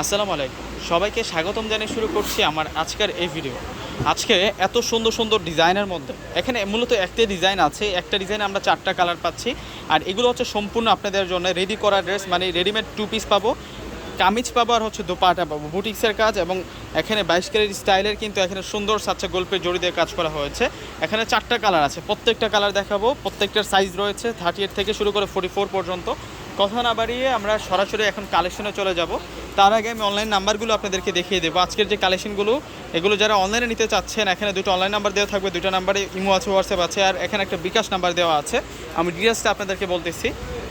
আসসালামু আলাইকুম। সবাইকে স্বাগতম জানিয়ে শুরু করছি আমার আজকের এই ভিডিও আজকে এত সুন্দর সুন্দর ডিজাইনের মধ্যে, এখানে মূলত একটা ডিজাইন আছে, একটা ডিজাইনে আমরা চারটা কালার পাচ্ছি, আর এগুলো হচ্ছে সম্পূর্ণ আপনাদের জন্য রেডি করা ড্রেস মানে রেডিমেড টু পিস পাবো। কামিজ পাবো আর হচ্ছে দোপাটা পাবো। বুটিক্সের কাজ এবং এখানে বাইশ ক্যারেট স্টাইলের কিন্তু এখানে সুন্দর সাচ্চা গল্পের জড়ি দিয়ে কাজ করা হয়েছে। এখানে চারটা কালার আছে। প্রত্যেকটা কালার দেখাবো। প্রত্যেকটার সাইজ রয়েছে থার্টি এইট থেকে শুরু করে ফোর্টি ফোর পর্যন্ত। কথা না বাড়িয়ে আমরা সরাসরি এখন কালেকশনে চলে যাব। তার আগে আমি অনলাইন নাম্বারগুলো আপনাদেরকে দেখিয়ে দেবো। আজকের যে কালেকশনগুলো এগুলো যারা অনলাইনে নিতে চাচ্ছেন, এখানে দুটো অনলাইন নাম্বার দেওয়া থাকবে। দুটো নাম্বারে ইমো আছে হোয়াটসঅ্যাপ আছে আর এখানে একটা বিকাশ নাম্বার দেওয়া আছে। আমি ডিটেলসটা আপনাদেরকে বলতেছি।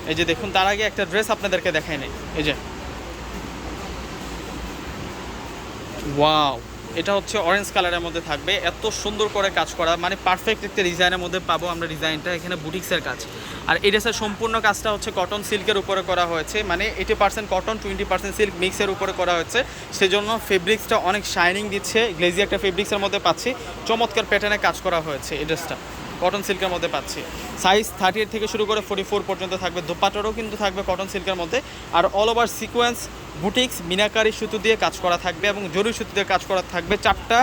এই যে দেখুন, তার আগে একটা ড্রেস আপনাদেরকে দেখাই নেই। এই যে ওয়াও এটা হচ্ছে অরেঞ্জ কালারের মধ্যে থাকবে। এত সুন্দর করে কাজ করা। মানে পারফেক্ট একটা ডিজাইনের মধ্যে পাবো আমরা ডিজাইনটা এখানে বুটিক্সের কাজ। আর এই ড্রেসের সম্পূর্ণ কাজটা হচ্ছে কটন সিল্কের উপরে করা হয়েছে। মানে eighty percent cotton twenty percent silk মিক্সের উপরে করা হয়েছে। সেজন্য ফেব্রিক্সটা অনেক শাইনিং দিচ্ছে। গ্লেজি একটা ফেব্রিক্সের মধ্যে পাচ্ছি। চমৎকার প্যাটার্নে কাজ করা হয়েছে এই ড্রেসটা কটন সিল্কের মধ্যে পাচ্ছি। সাইজ থার্টি থেকে শুরু করে ফোর্টি ফোর পর্যন্ত থাকবে। দোপাটারও কিন্তু থাকবে কটন সিল্কের মধ্যে। আর all over sequence boutiques, meenakari সুতো দিয়ে কাজ করা থাকবে এবং জরুরি সুতো দিয়ে কাজ করা থাকবে। চারটা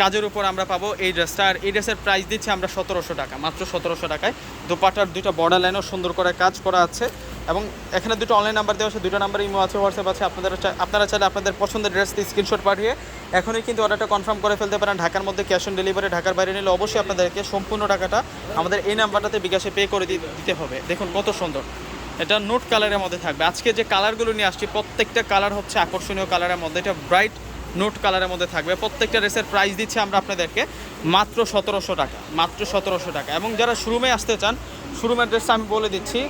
কাজের উপর আমরা পাবো এই ড্রেসটা। আর এই ড্রেসের প্রাইস দিচ্ছি আমরা সতেরোশো টাকা, মাত্র সতেরোশো টাকায়। দোপাটার দুইটা বর্ডার লাইনও সুন্দর করে কাজ করা আছে এবং এখানে দুটো অনলাইন নাম্বার দেওয়া আছে, দুটো নাম্বার ইমো আছে হোয়াটসঅ্যাপ আছে। আপনাদের আপনারা চাইলে আপনাদের পছন্দের ড্রেসটি স্ক্রিনশট পাঠিয়ে এখনই কিন্তু অর্ডারটা কনফার্ম করে ফেলতে পারেন। ঢাকার মধ্যে ক্যাশ অন ডেলিভারি ঢাকার বাইরে নিলে অবশ্যই আপনাদেরকে সম্পূর্ণ টাকাটা আমাদের এই নাম্বারটাতে বিকাশে পে করে দিতে হবে। দেখুন কত সুন্দর। এটা নোট কালারের মধ্যে থাকবে। আজকে যে কালারগুলো নিয়ে আসছি প্রত্যেকটা কালার হচ্ছে আকর্ষণীয় কালারের মধ্যে। এটা ব্রাইট নোট কালারের মধ্যে থাকবে। প্রত্যেকটা ড্রেসের প্রাইস দিচ্ছি আমরা আপনাদেরকে মাত্র সতেরোশো টাকা মাত্র সতেরোশো টাকা। এবং যারা শোরুমে আসতে চান শোরুমের ড্রেসটা আমি বলে দিচ্ছি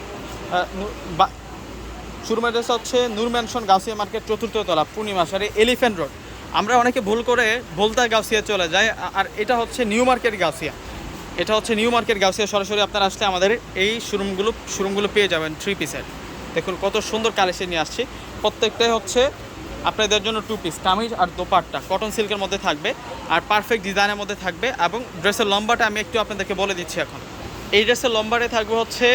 আহ, নু- বা- শোরুম অ্যাড্রেস হচ্ছে নূর ম্যানশন গাউসিয়া মার্কেট চতুর্থ তলা পূর্ণিমা সারি এলিফ্যান্ট রোড আমরা অনেকে ভুল করে বলতা গাউসিয়া চলে যায় আর এটা হচ্ছে নিউ মার্কেট গাউসিয়া। এটা হচ্ছে নিউ মার্কেট গাউসিয়া। সরাসরি আপনারা আসলে আমাদের এই শোরুমগুলো শোরুমগুলো পেয়ে যাবেন থ্রি পিসের দেখুন কত সুন্দর কালেকশন নিয়ে আসছি। প্রত্যেকটাই হচ্ছে আপনাদের জন্য টু পিস কামিজ আর দোপাট্টা। কটন সিল্কের মধ্যে থাকবে আর পারফেক্ট ডিজাইনের মধ্যে থাকবে এবং ড্রেসের লম্বাটা আমি একটু আপনাদেরকে বলে দিচ্ছি এখন। এই ড্রেসের লম্বারে থাকবে হচ্ছে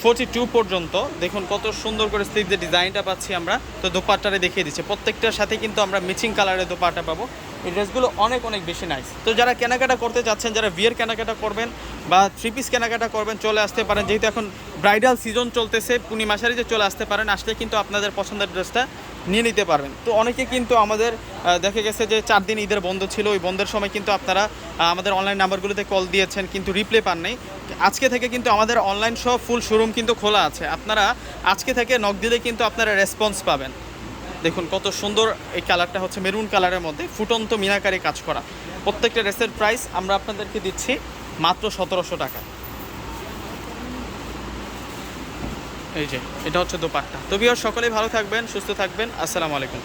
ফোর্টি টু পর্যন্ত। দেখুন কত সুন্দর করে স্লিভ যে ডিজাইনটা পাচ্ছি আমরা, তো দোপাট্টারে দেখিয়ে দিচ্ছি। প্রত্যেকটার সাথে কিন্তু আমরা মিচিং কালারের দোপাট্টা পাবো। এই ড্রেসগুলো অনেক অনেক বেশি নাইস তো যারা কেনাকাটা করতে চাচ্ছেন, যারা বিয়ের কেনাকাটা করবেন বা থ্রি পিস কেনাকাটা করবেন, চলে আসতে পারেন। যেহেতু এখন ব্রাইডাল সিজন চলতেছে পূর্ণিমা যে চলে আসতে পারেন, আসলে কিন্তু আপনাদের পছন্দের ড্রেসটা নিয়ে নিতে পারবেন। তো অনেকে কিন্তু আমাদের দেখা গেছে যে চার দিন ঈদের বন্ধ ছিল, ওই বন্ধের সময় কিন্তু আপনারা আমাদের অনলাইন নাম্বারগুলোতে কল দিয়েছেন, কিন্তু রিপ্লে পান নাই। আজকে থেকে কিন্তু আমাদের অনলাইন সব ফুল শোরুম কিন্তু খোলা আছে। আপনারা আজকে থেকে নক দিলে কিন্তু আপনারা রেসপন্স পাবেন। দেখুন, কত সুন্দর এই কালারটা হচ্ছে মেরুন কালারের মধ্যে, ফুটন্ত মিনাকারে কাজ করা। প্রত্যেকটা ড্রেসের প্রাইস আমরা আপনাদেরকে দিচ্ছি মাত্র সতেরোশো টাকা। এই যে, এটা হচ্ছে দোপাট্টা। তবিও সকলেই ভালো থাকবেন, সুস্থ থাকবেন। আসসালামু আলাইকুম।